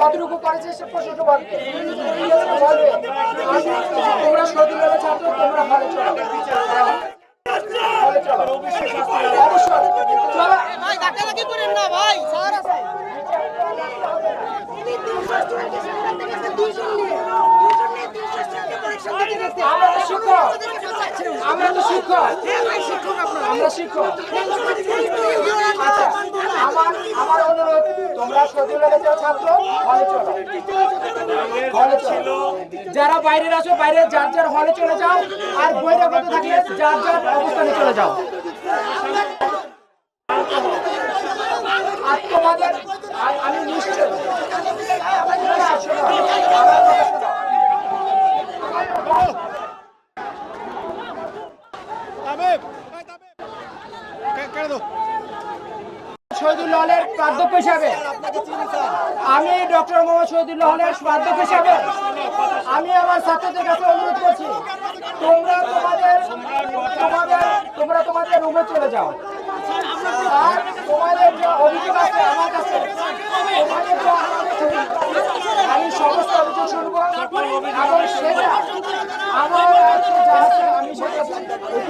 একটু বলবে বলবে তোমরা শহীদুল্লাহ ছাত্র তোমরা আমরা তো শিক্ষক আমরা শিক্ষক আচ্ছা আমার আমার অনুরোধ যারা বাইরের আছো বাইরে যার যার হলে চলে যাও। আর বহিরাগত থাকলে যার যার অবস্থানে চলে যাও আর আমি নিশ্চয় শোনো, আমার কথা শোনো। শহীদুল্লাহ হলের প্রাধ্যক্ষ হিসাবে। আমি ডক্টর মোহাম্মদ শহীদুল্লাহ হলের প্রাধ্যক্ষ হিসাবে আমি আমার ছাত্রদের কাছে অনুরোধ করছি, তোমরা তোমাদের তোমাদের, তোমরা তোমাদের রুমে চলে যাও। আর তোমাদের যে অভিযোগ আছে আমার কাছে আমি সমস্ত অভিযোগ শুনব, এবং সেটা আমার কাছে যা আছে আমি সেটা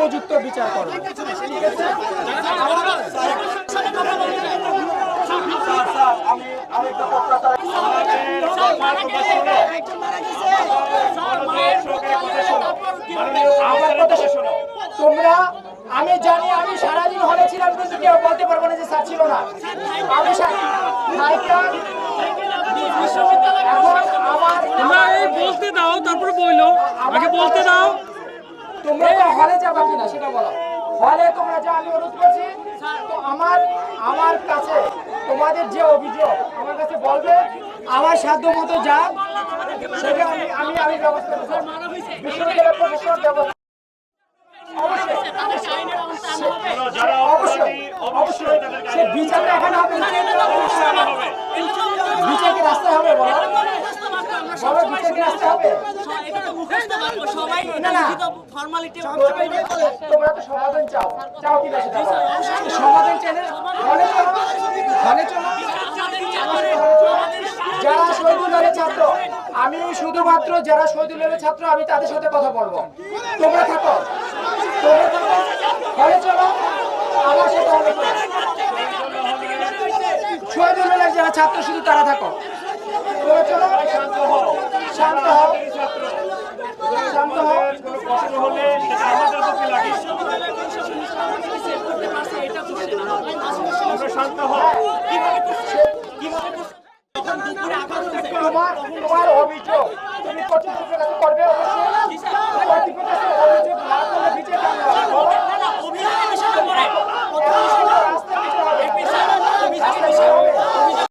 উপযুক্ত বিচার শোনো তোমরা, আমি জানি আমি সারাদিন হলে ছিলাম, কিন্তু কেউ বলতে পারব না যে স্যার ছিল না। আমি সা- নায়িকা, এখন আমার তোমরা এই বলতে দাও তারপরে বইলো আগে বলতে দাও তোমরা তো হলে যাবা কিনা সেটা বলো। হলে তোমরা যা, আমি অনুরোধ করছি, তো আমার আমার কাছে তোমাদের যে অভিযোগ, আমার কাছে বলবে, আমার সাধ্য মতো যা, সেটা আমি আমি আমি ব্যবস্থা ব্যবস্থা অবশ্যই অবশ্যই সে বিচারটা এখানে হবে না। বিচার রাস্তায় হবে, বলো? বলো, বিচার কি রাস্তায় হবে? সবাই না, না। ফর্মালিটি তোমরা তো সমাধান চাও। চাও কি না সমাধান চাইলে হলে চলো। যারা ছাত্র আমি শুধুমাত্র যারা শহীদুল্লাহের ছাত্র আমি তাদের সাথে কথা বলব। তোমরা থাকো। তোমরা থাকো। চলো। আমার সাথে যারা ছাত্র শুধু তারা থাকো। তোমরা চলো। শান্ত হও শান্ত হও। শান্ত হও। কোনো কষ্ট হলে সেটা আমাদের পক্ষে লাগে আমরা শান্ত হও তোমার তোমার অভিযোগ। তুমি কঠিন